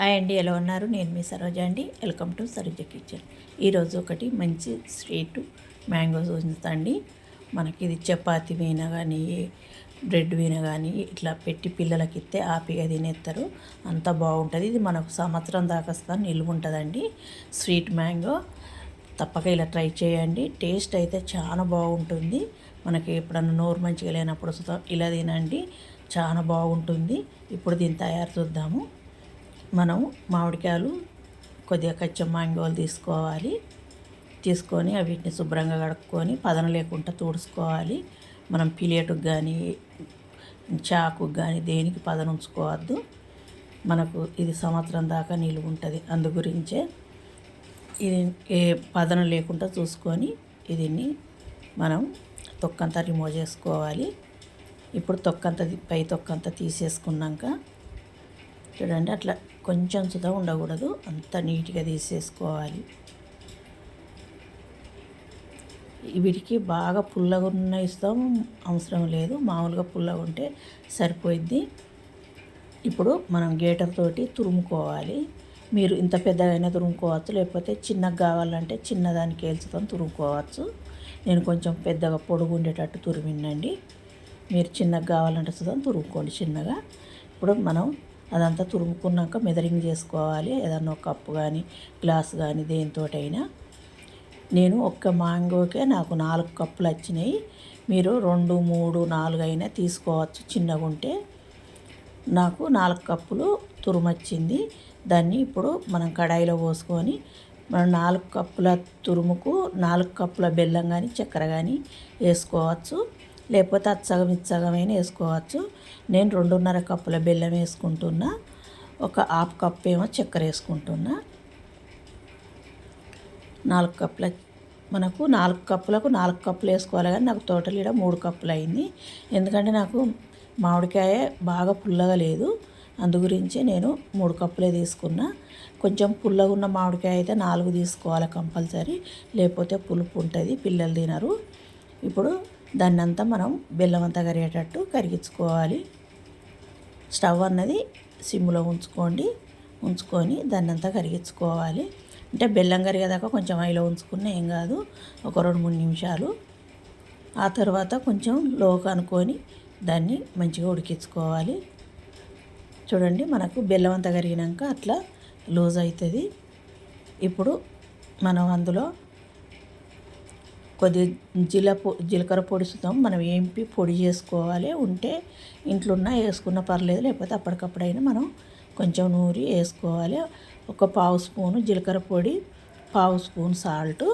Hi అండి ఎలా ఉన్నారు? నేను మీ సరోజ అండి. Welcome to Saroja kitchen. ఈరోజు ఒకటి మంచి స్వీట్ మ్యాంగోస్ ఉంచుతండి మనకి ఇది చపాతి వీణ కానీ బ్రెడ్ వీణ కానీ ఇట్లా పెట్టి పిల్లలకి ఇస్తే ఆపిగా తినేస్తారు. అంత బాగుంటుంది. ఇది మనకు సంవత్సరం దాకా నిలువ ఉంటుందండి. స్వీట్ మ్యాంగో తప్పక ఇలా ట్రై చేయండి. టేస్ట్ అయితే చాలా బాగుంటుంది. మనకి ఎప్పుడన్నా నోరు మంచిగా లేనప్పుడు ఇలా తినండి. చాలా బాగుంటుంది. ఇప్పుడు దీన్ని తయారు చూద్దాము. మనం మామిడికాయలు కొద్దిగా కచ్చం మాంగోలు తీసుకోవాలి. తీసుకొని వీటిని శుభ్రంగా కడుక్కొని పదన లేకుండా తుడుచుకోవాలి. మనం పిలేటుకు కానీ చాకు కానీ దేనికి పదన ఉంచుకోవద్దు. మనకు ఇది సంవత్సరం దాకా నిలువ ఉంటుంది. అందు గురించే ఇది ఏ పదన లేకుండా చూసుకొని దీన్ని మనం తొక్కంతా రిమూవ్ చేసుకోవాలి. ఇప్పుడు తొక్కంత పై తొక్కంతా తీసేసుకున్నాక చూడండి అట్లా కొంచెం సుధా ఉండకూడదు. అంత నీట్గా తీసేసుకోవాలి. వీటికి బాగా పుల్లగా ఉన్న ఇస్తాం అవసరం లేదు. మామూలుగా పుల్లగా ఉంటే సరిపోయిద్ది. ఇప్పుడు మనం గేటర్ తోటి తురుముకోవాలి. మీరు ఇంత పెద్దదైనా తురుముకోవచ్చు లేకపోతే చిన్నగా కావాలంటే చిన్నదానికి వేల్చుతాం తురుముకోవచ్చు. నేను కొంచెం పెద్దగా పొడుగు ఉండేటట్టు తురిమిండండి. మీరు చిన్నగా కావాలంటే సుతం తురుముకోండి చిన్నగా. ఇప్పుడు మనం అదంతా తురుముకున్నాక మెదరింగ్ చేసుకోవాలి. ఏదన్నా ఒక కప్పు కానీ గ్లాస్ కానీ దేనితోటైనా. నేను ఒక్క మ్యాంగోకే నాకు నాలుగు కప్పులు వచ్చినాయి. మీరు రెండు మూడు నాలుగు అయినా తీసుకోవచ్చు. చిన్నగా ఉంటే నాకు నాలుగు కప్పులు తురుమొచ్చింది. దాన్ని ఇప్పుడు మనం కడాయిలో పోసుకొని మనం నాలుగు కప్పుల తురుముకు నాలుగు కప్పుల బెల్లం కానీ చక్కెర కానీ వేసుకోవచ్చు. లేకపోతే అచ్చగం ఇచ్చగమైన వేసుకోవచ్చు. నేను రెండున్నర కప్పుల బెల్లం వేసుకుంటున్నా. ఒక హాఫ్ కప్ ఏమో చక్కెర వేసుకుంటున్నా. నాలుగు కప్పుల మనకు నాలుగు కప్పులకు నాలుగు కప్పులు వేసుకోవాలి కానీ నాకు టోటల్ ఇక్కడ మూడు కప్పులు అయింది. ఎందుకంటే నాకు మామిడికాయ బాగా పుల్లగా లేదు. అందు గురించి నేను మూడు కప్పులే తీసుకున్నా. కొంచెం పుల్లగా ఉన్న మామిడికాయ అయితే నాలుగు తీసుకోవాలి కంపల్సరీ. లేకపోతే పులుపు ఉంటుంది పిల్లలు తినరు. ఇప్పుడు దాన్ని అంతా మనం బెల్లం అంతా కరిగేటట్టు కరిగించుకోవాలి. స్టవ్ అన్నది సిమ్లో ఉంచుకోండి. ఉంచుకొని దాన్ని అంతా కరిగించుకోవాలి. అంటే బెల్లం కరిగేదాకా కొంచెం ఐలో ఉంచుకున్న ఏం కాదు. ఒక రెండు మూడు నిమిషాలు. ఆ తర్వాత కొంచెం లోకి అనుకొని దాన్ని మంచిగా ఉడికించుకోవాలి. చూడండి మనకు బెల్లం అంతా కరిగినాక అట్లా లూజ్ అవుతుంది. ఇప్పుడు మనం అందులో కొద్ది జీల జీలకర్ర పొడిస్తాం. మనం ఏంపి పొడి చేసుకోవాలి. ఉంటే ఇంట్లో ఉన్న వేసుకున్న పర్లేదు. లేకపోతే అప్పటికప్పుడైనా మనం కొంచెం నూరి వేసుకోవాలి. ఒక పావు స్పూను జీలకర్ర పొడి పావు స్పూన్ సాల్ట్.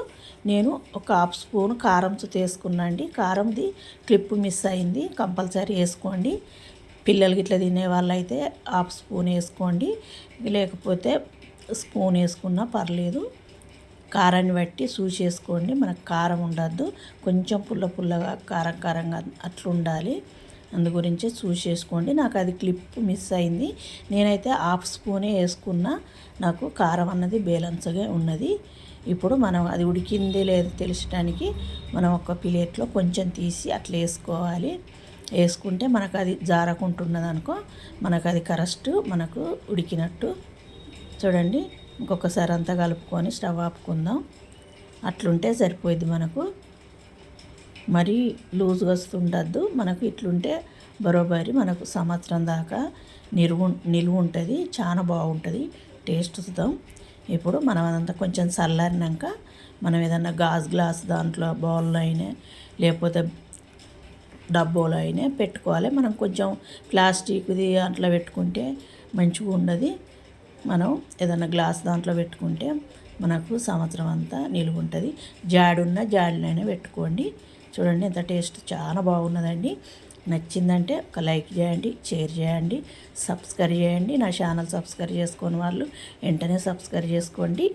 నేను ఒక హాఫ్ స్పూన్ కారంతో తీసుకున్నా అండి. కారంది క్లిప్ మిస్ అయింది. కంపల్సరీ వేసుకోండి. పిల్లలకి ఇట్లా తినే వాళ్ళైతే హాఫ్ స్పూన్ వేసుకోండి. లేకపోతే స్పూన్ వేసుకున్నా పర్లేదు. కారాన్ని బట్టి చూసేసుకోండి మనకు కారం ఉండద్దు. కొంచెం పుల్ల పుల్లగా కారం కారంగా అట్లా ఉండాలి. అందు గురించి చూసేసుకోండి నాకు అది క్లిప్ మిస్ అయింది. నేనైతే హాఫ్ స్పూనే వేసుకున్నా. నాకు కారం అన్నది బ్యాలెన్స్గా ఉన్నది. ఇప్పుడు మనం అది ఉడికింది లేదో తెలిసడానికి మనం ఒక ప్లేట్లో కొంచెం తీసి అట్లా వేసుకోవాలి. వేసుకుంటే మనకు అది జారకుంటున్నది అనుకో మనకు అది కరెక్ట్ మనకు ఉడికినట్టు. చూడండి. ఇంకొకసారి అంతా కలుపుకొని స్టవ్ ఆపుకుందాం. అట్లుంటే సరిపోయింది మనకు. మరీ లూజ్గా వస్తుండద్దు. మనకు ఇట్లుంటే బరోబరి మనకు సంవత్సరం దాకా నిలువు నిలువ ఉంటుంది చాలా బాగుంటుంది టేస్ట్ చూద్దాం ఇప్పుడు మనం అదంతా కొంచెం చల్లారినాక మనం ఏదన్నా గాజు గ్లాస్ దాంట్లో బౌల్లో అయినా లేకపోతే డబ్బోలో అయినా పెట్టుకోవాలి. మనం కొంచెం ప్లాస్టిక్ది అట్లా పెట్టుకుంటే మంచిగా ఉండదు మనం ఏదైనా గ్లాస్ దాంట్లో పెట్టుకుంటే మనకు సంవత్సరం అంతా నిలువ ఉంటుంది. జాడున్న జాడినైనా పెట్టుకోండి. చూడండి ఎంత టేస్ట్ చాలా బాగున్నదండి. నచ్చిందంటే ఒక లైక్ చేయండి షేర్ చేయండి సబ్స్క్రైబ్ చేయండి. నా ఛానల్ సబ్స్క్రైబ్ చేసుకుని వాళ్ళు వెంటనే సబ్స్క్రైబ్ చేసుకోండి.